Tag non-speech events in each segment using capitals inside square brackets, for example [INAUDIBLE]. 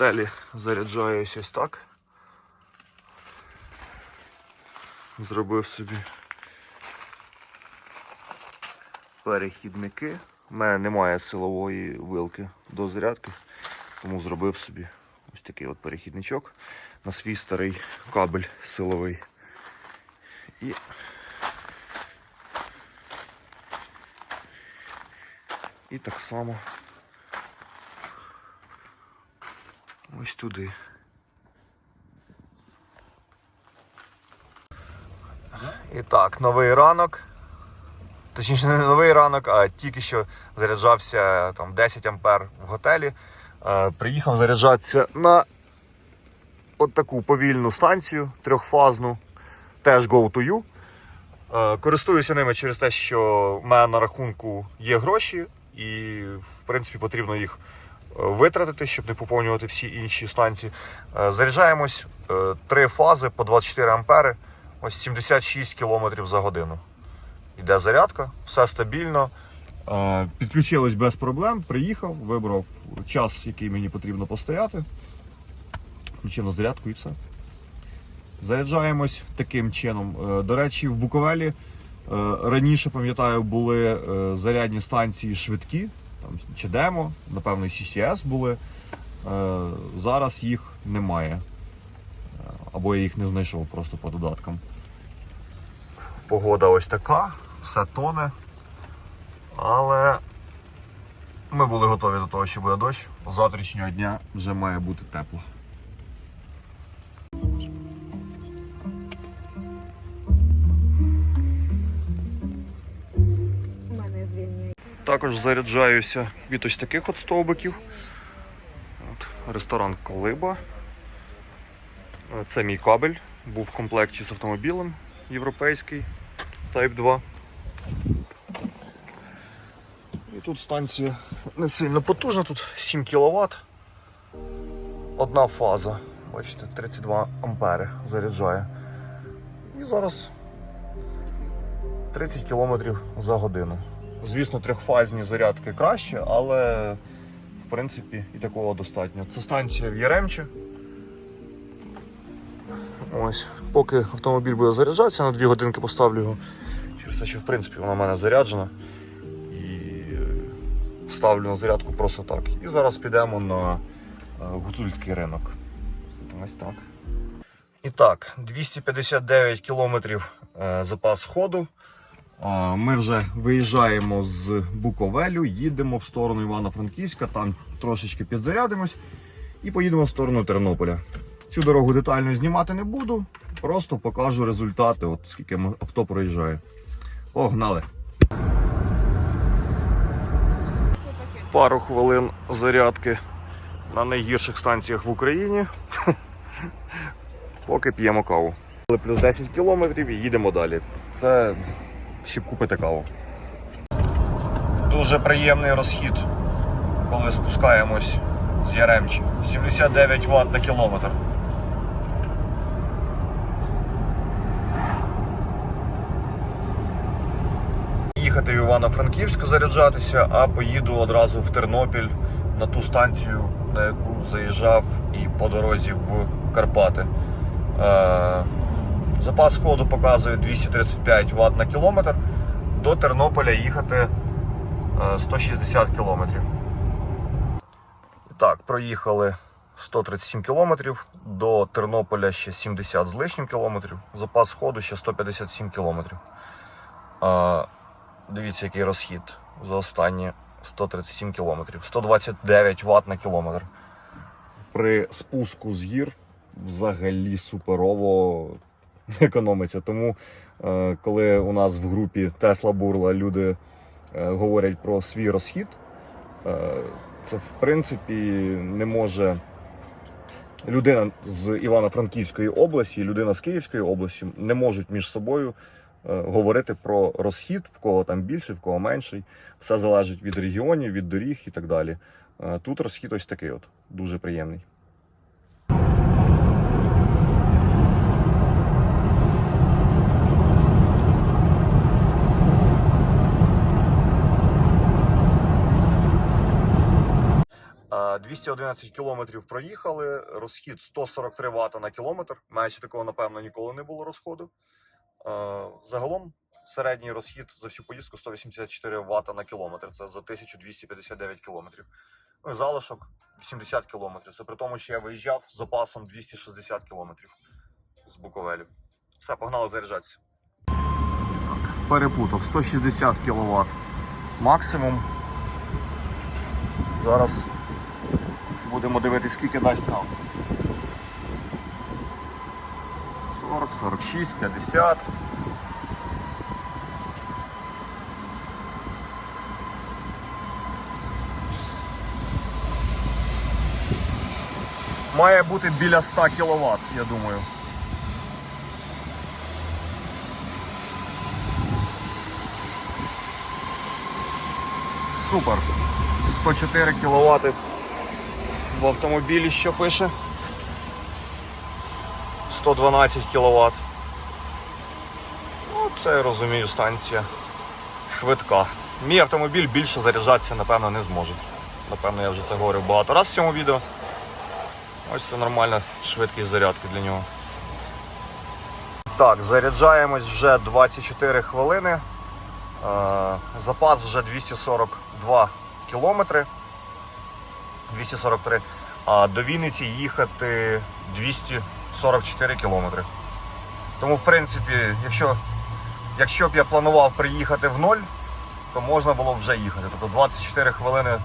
готелі заряджаюсь ось так. Зробив собі перехідники. У мене немає силової вилки до зарядки, тому зробив собі ось такий от перехідничок на свій старий кабель силовий. І І так само ось туди. І так, новий ранок. Точніше, не новий ранок, а тільки що заряджався там 10 ампер в готелі. Е, приїхав заряджатися на от таку повільну станцію трьохфазну, теж Go2U. Е, Користуюся ними через те, що в мене на рахунку є гроші, і в принципі потрібно їх витратити, щоб не поповнювати всі інші станції. Е, Заряджаємось е, три фази по 24 ампери, ось 76 км за годину. Іде зарядка, все стабільно. Е, Підключилось без проблем, приїхав, вибрав час, який мені потрібно постояти. Включив на зарядку і все. Заряджаємось таким чином. До речі, в Буковелі раніше, пам'ятаю, були зарядні станції швидкі, там чи демо, напевно, CCS були. Е, Зараз їх немає. Е, Або я їх не знайшов просто по додаткам. Погода ось така, все тоне. Але ми були готові до того, що буде дощ. З завтрашнього дня вже має бути тепло. Також заряджаюся від ось таких от стовбиків. От, ресторан Колиба. Це мій кабель. Був в комплекті з автомобілем європейський Type 2. І тут станція не сильно потужна, тут 7 кВт. Одна фаза. Бачите, 32 ампери заряджає. І зараз 30 км за годину. Звісно, трьохфазні зарядки краще, але в принципі і такого достатньо. Це станція в Яремче. Ось, поки автомобіль буде заряджатися, на 2 годинки поставлю його. Через те, що в принципі вона в мене заряджена. І е, ставлю на зарядку просто так. І зараз підемо на е, гуцульський ринок. Ось так. І так, 259 кілометрів е, запас ходу. Ми вже виїжджаємо з Буковелю, їдемо в сторону Івано-Франківська, там трошечки підзарядимось і поїдемо в сторону Тернополя. Цю дорогу детально знімати не буду, просто покажу результати, от скільки хто проїжджає. Погнали! Пару хвилин зарядки на найгірших станціях в Україні. [LAUGHS] Поки п'ємо каву. Плюс 10 кілометрів і їдемо далі. Це щоб купити каву. Дуже приємний розхід, коли спускаємось з Яремчі. 79 Вт на кілометр. Їхати в Івано-Франківськ заряджатися, а поїду одразу в Тернопіль на ту станцію, на яку заїжджав і по дорозі в Карпати. Е, Запас ходу показує 235 Вт на кілометр. До Тернополя їхати е, 160 кілометрів. Так, проїхали 137 кілометрів. До Тернополя ще 70 з лишнім кілометрів. Запас ходу ще 157 кілометрів. Е, Дивіться, який розхід за останні 137 кілометрів. 129 Вт на кілометр. При спуску з гір взагалі суперово [LAUGHS] економиться. Тому, е, коли у нас в групі Тесла Бурла люди е, говорять про свій розхід, е, це в принципі не може людина з Івано-Франківської області людина з Київської області не можуть між собою е, говорити про розхід, в кого там більший, в кого менший. Все залежить від регіонів, від доріг і так далі. Е, Тут розхід ось такий, от дуже приємний. 211 кілометрів проїхали, розхід 143 Вт на кілометр. Менше такого, напевно, ніколи не було розходу. Е, Загалом середній розхід за всю поїздку 184 Вт на кілометр. Це за 1259 кілометрів. Ну залишок 80 кілометрів. Це при тому, що я виїжджав з запасом 260 кілометрів з Буковелю. Все, погнали заряджатися. Перепутав 160 кВт максимум. Зараз будемо дивитися, скільки дасть нам. 40, 46, 50. Має бути біля 100 кВт, я думаю. Супер. 104 кВт в автомобілі що пише. 112 кВт. Ну, це я розумію, станція швидка. Мій автомобіль більше заряджатися, напевно, не зможе. Напевно, я вже це говорив багато разів в цьому відео. Ось це нормальна швидкість зарядки для нього. Так, заряджаємось вже 24 хвилини. Е, Запас вже 242 кілометри. 243. А до Вінниці їхати 244 кілометри. Тому, в принципі, якщо, якщо б я планував приїхати в ноль, то можна було б вже їхати. Тобто 24 хвилини е,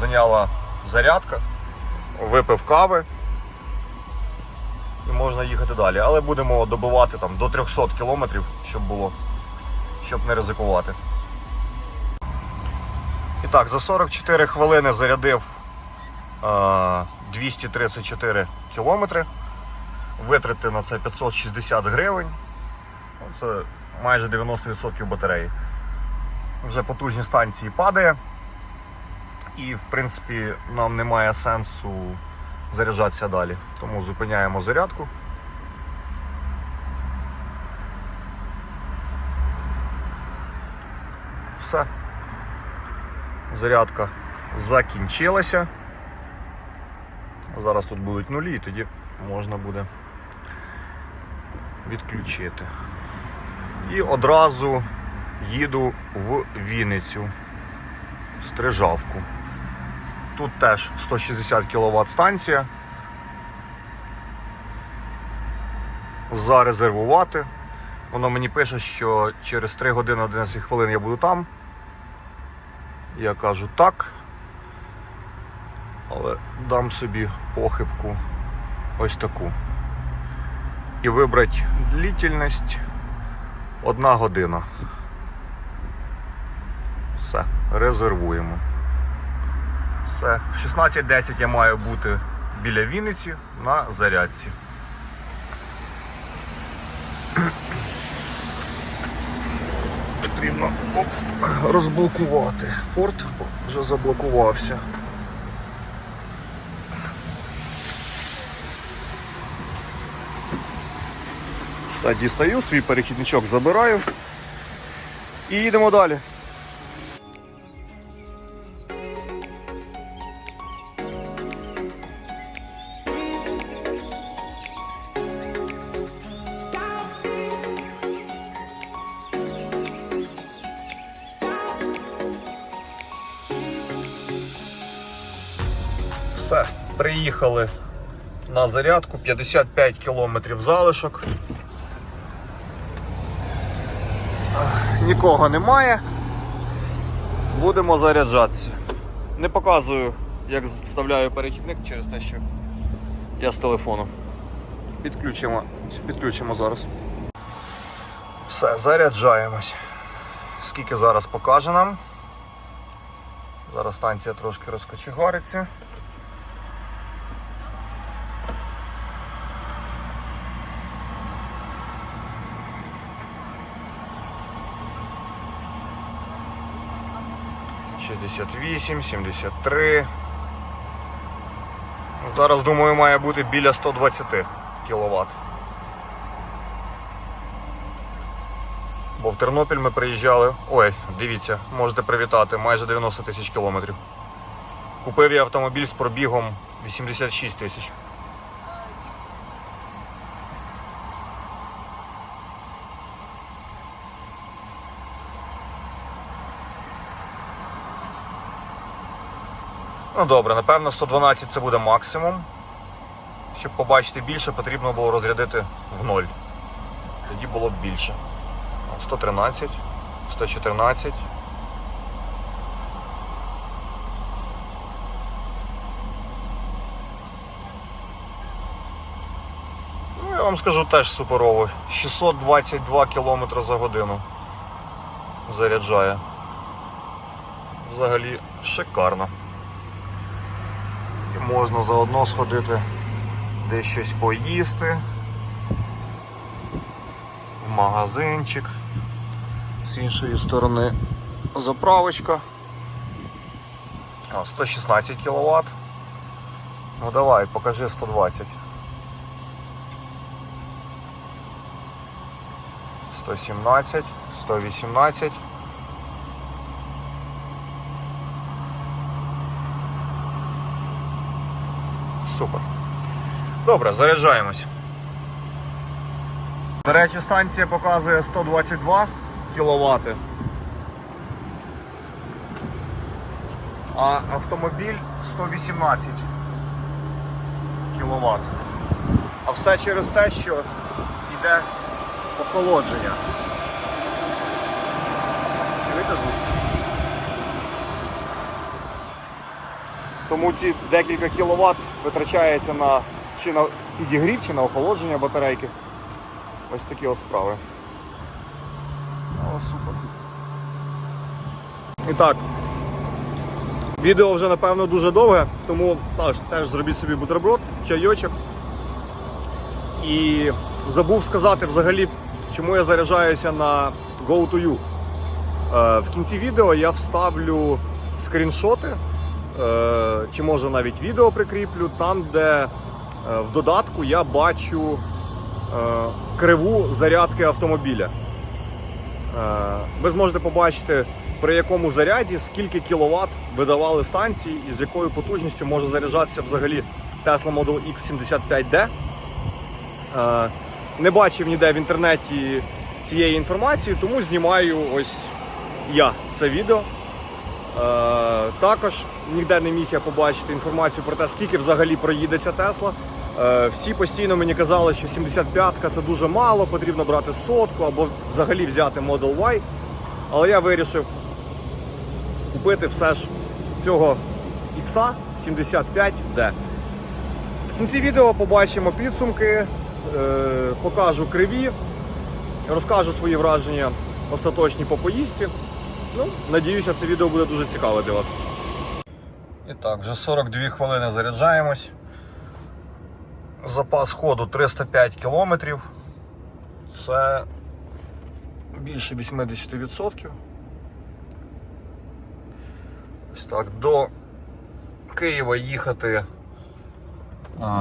зайняла зарядка, випив кави і можна їхати далі. Але будемо добивати там, до 300 кілометрів, щоб було, щоб не ризикувати. Так, за 44 хвилини зарядив е, 234 кілометри. Витрати на це 560 гривень. Ну, Це майже 90% батареї. Вже потужність станції падає. І, в принципі, нам немає сенсу заряджатися далі. Тому зупиняємо зарядку. Все. Зарядка закінчилася. Зараз тут будуть нулі, і тоді можна буде відключити. І одразу їду в Вінницю, в Стрижавку. Тут теж 160 кВт станція. Зарезервувати. Воно мені пише, що через 3 години 11 хвилин я буду там. Я кажу так. Але дам собі похибку ось таку. І вибрати длительність одна година. Все, резервуємо. Все. В 16.10 я маю бути біля Вінниці на зарядці. Потрібно розблокувати. Порт вже заблокувався. Все, дістаю, свій перехідничок забираю і їдемо далі. Приїхали на зарядку, 55 кілометрів залишок. Нікого немає. Будемо заряджатися. Не показую, як вставляю перехідник через те, що я з телефону. Підключимо, підключимо зараз. Все, заряджаємось. Скільки зараз покаже нам. Зараз станція трошки розкочегариться. Шістдесят вісім, сімдесят три. Зараз, думаю, має бути біля 120 кВт. Бо в Тернопіль ми приїжджали. Ой, дивіться, можете привітати, майже 90 тисяч кілометрів. Купив я автомобіль з пробігом 86 тисяч. Ну добре, напевно 112 це буде максимум. Щоб побачити більше, потрібно було розрядити в ноль. Тоді було б більше. 113, 114. Ну, я вам скажу теж суперово. 622 км за годину заряджає. Взагалі шикарно. Можна заодно сходити десь щось поїсти. В магазинчик. З іншої сторони заправочка. 116 кВт. Ну давай, покажи 120. 117, 118. Супер. Добре, заряджаємось. До речі, станція показує 122 кВт. А автомобіль 118 кВт. А все через те, що йде охолодження. Чуєте звук? Тому ці декілька кіловат витрачається на чи на підігрів, чи на охолодження батарейки. Ось такі ось справи. О, супер. І так. Відео вже напевно дуже довге, тому теж, теж зробіть собі бутерброд, чайочок. І забув сказати взагалі, чому я заряджаюся на Go2U. Е, В кінці відео я вставлю скріншоти, чи може навіть відео прикріплю, там, де е, в додатку я бачу е, криву зарядки автомобіля. Е, Ви зможете побачити, при якому заряді, скільки кіловат видавали станції і з якою потужністю може заряджатися взагалі Tesla Model X75D. Е, Не бачив ніде в інтернеті цієї інформації, тому знімаю ось я це відео. Е, Також ніде не міг я побачити інформацію про те, скільки взагалі проїдеться Тесла. Е, Всі постійно мені казали, що 75-ка це дуже мало, потрібно брати сотку або взагалі взяти Model Y. Але я вирішив купити все ж цього X 75D. В кінці відео побачимо підсумки, е, покажу криві, розкажу свої враження остаточні по поїздці. Ну, надіюся, це відео буде дуже цікаве для вас. І так, вже 42 хвилини заряджаємось. Запас ходу 305 кілометрів. Це більше 80%. Ось так, до Києва їхати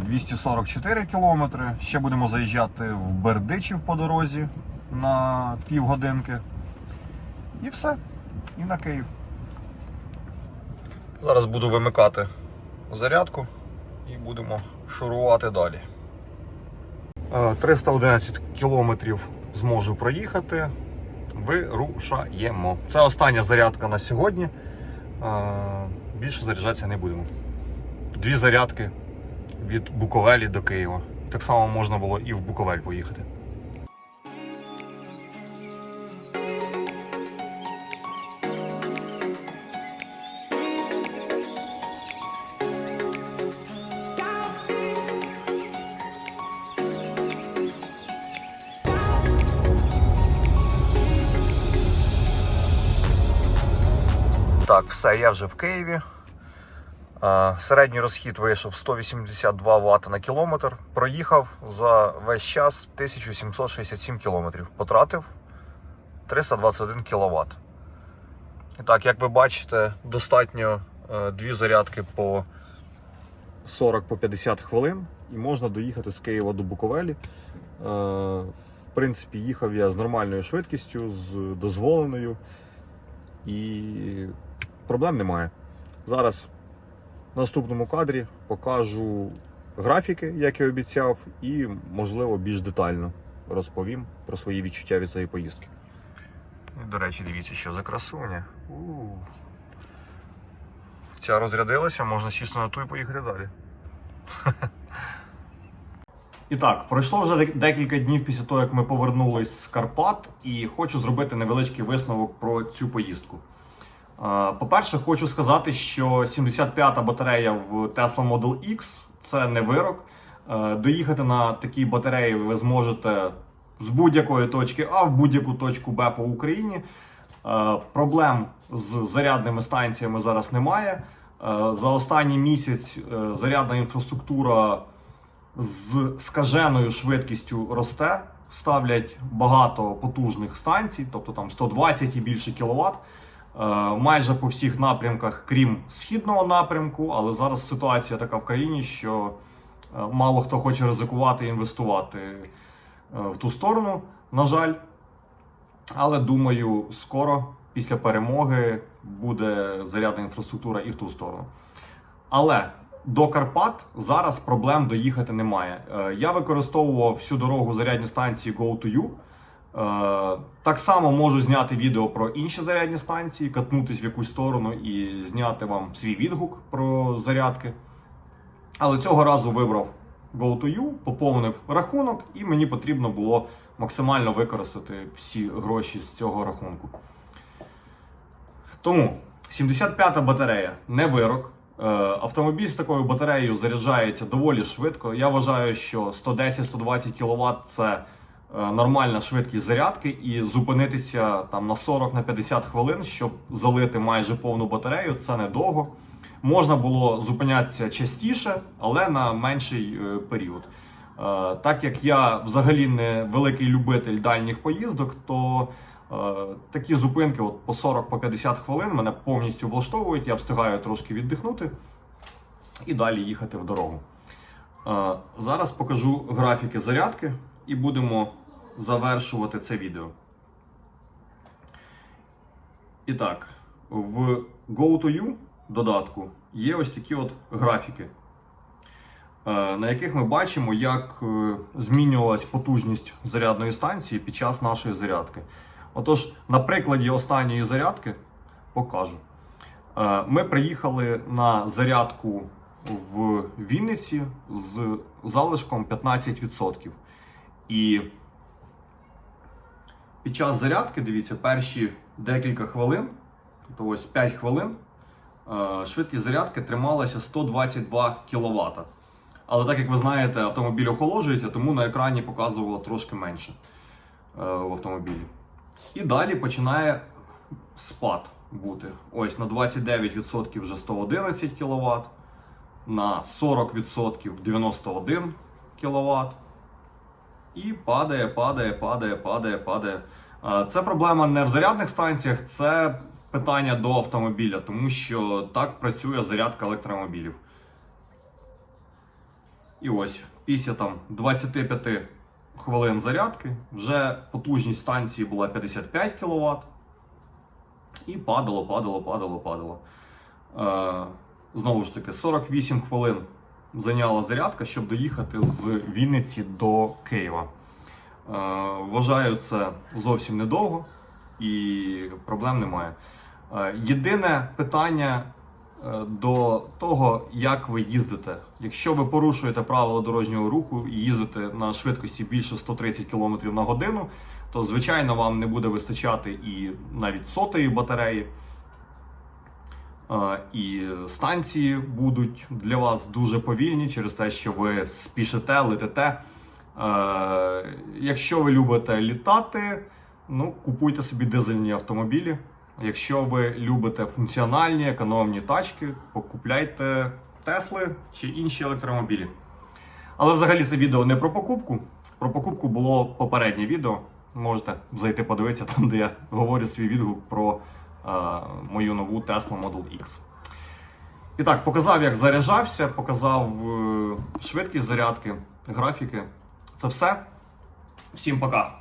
244 кілометри. Ще будемо заїжджати в Бердичів по дорозі на півгодинки. І все. І на Київ. Зараз буду вимикати зарядку і будемо шурувати далі. Е, 311 кілометрів зможу проїхати. Вирушаємо. Це остання зарядка на сьогодні. Е, Більше заряджатися не будемо. Дві зарядки від Буковелі до Києва. Так само можна було і в Буковель поїхати. Так, все, я вже в Києві. Середній розхід вийшов 182 Вт на кілометр. Проїхав за весь час 1767 кілометрів. Потратив 321 кВт. Так, як ви бачите, достатньо е, дві зарядки по 40-50 хвилин і можна доїхати з Києва до Буковелі. Е, В принципі, їхав я з нормальною швидкістю, з дозволеною. І проблем немає. Зараз В наступному кадрі покажу графіки, як і обіцяв, і, можливо, більш детально розповім про свої відчуття від цієї поїздки. До речі, дивіться, що за красуня. у Ця розрядилася, можна сісти на ту і поїхати далі. І так, пройшло вже декілька днів після того, як ми повернулись з Карпат, і хочу зробити невеличкий висновок про цю поїздку. Е, По-перше, хочу сказати, що 75-та батарея в Tesla Model X це не вирок. Е, Доїхати на такій батареї ви зможете з будь-якої точки А в будь-яку точку Б по Україні. Е, Проблем з зарядними станціями зараз немає. За останній місяць зарядна інфраструктура з скаженою швидкістю росте. Ставлять багато потужних станцій, тобто там 120 і більше кіловат. Е, майже по всіх напрямках, крім східного напрямку, але зараз ситуація така в країні, що е, мало хто хоче ризикувати і інвестувати е, в ту сторону, на жаль. Але думаю, скоро після перемоги буде зарядна інфраструктура і в ту сторону. Але до Карпат зараз проблем доїхати немає. Я використовував всю дорогу зарядні станції Go2U. Е, Так само можу зняти відео про інші зарядні станції, катнутись в якусь сторону і зняти вам свій відгук про зарядки. Але цього разу вибрав Go2U, поповнив рахунок, і мені потрібно було максимально використати всі гроші з цього рахунку. Тому 75-та батарея не вирок. Е, Автомобіль з такою батареєю заряджається доволі швидко. Я вважаю, що 110-120 кВт це нормальна швидкість зарядки, і зупинитися там на 40 на 50 хвилин, щоб залити майже повну батарею, це недовго. Можна було зупинятися частіше, але на менший е, період. Е, Так як я взагалі не великий любитель дальніх поїздок, то е, такі зупинки от по 40-50 хвилин мене повністю влаштовують. Я встигаю трошки віддихнути і далі їхати в дорогу. Е, Зараз покажу графіки зарядки і будемо завершувати це відео. І так, в Go2U додатку є ось такі от графіки, е, на яких ми бачимо, як е, змінювалась потужність зарядної станції під час нашої зарядки. Отож, на прикладі останньої зарядки покажу. Е, Ми приїхали на зарядку в Вінниці з залишком 15%. І під час зарядки, дивіться, перші декілька хвилин, тобто ось 5 хвилин, е, швидкість зарядки трималася 122 кВт. Але так як ви знаєте, автомобіль охолоджується, тому на екрані показувало трошки менше е, в автомобілі. І далі починає спад бути. Ось на 29% вже 111 кВт, на 40% 91 кВт. І падає, падає, падає, падає, падає. Е, Це проблема не в зарядних станціях, це питання до автомобіля, тому що так працює зарядка електромобілів. І ось, після там 25 хвилин зарядки вже потужність станції була 55 кВт. І падало, падало, падало, падало. Е, знову ж таки, 48 хвилин зайняла зарядка, щоб доїхати з Вінниці до Києва. Е, вважаю це зовсім недовго і проблем немає. Е, єдине питання е, до того, як ви їздите. Якщо ви порушуєте правила дорожнього руху і їздите на швидкості більше 130 км на годину, то звичайно вам не буде вистачати і навіть сотої батареї. Е, І станції будуть для вас дуже повільні через те, що ви спішите, летите. Е, Якщо ви любите літати, ну купуйте собі дизельні автомобілі. Якщо ви любите функціональні, економні тачки, покупляйте Тесли чи інші електромобілі. Але взагалі це відео не про покупку. Про покупку було попереднє відео. Можете зайти подивитися там, де я говорю свій відгук про мою нову Tesla Model X. І так, показав, як заряджався, показав е, швидкість зарядки, графіки. Це все. Всім пока.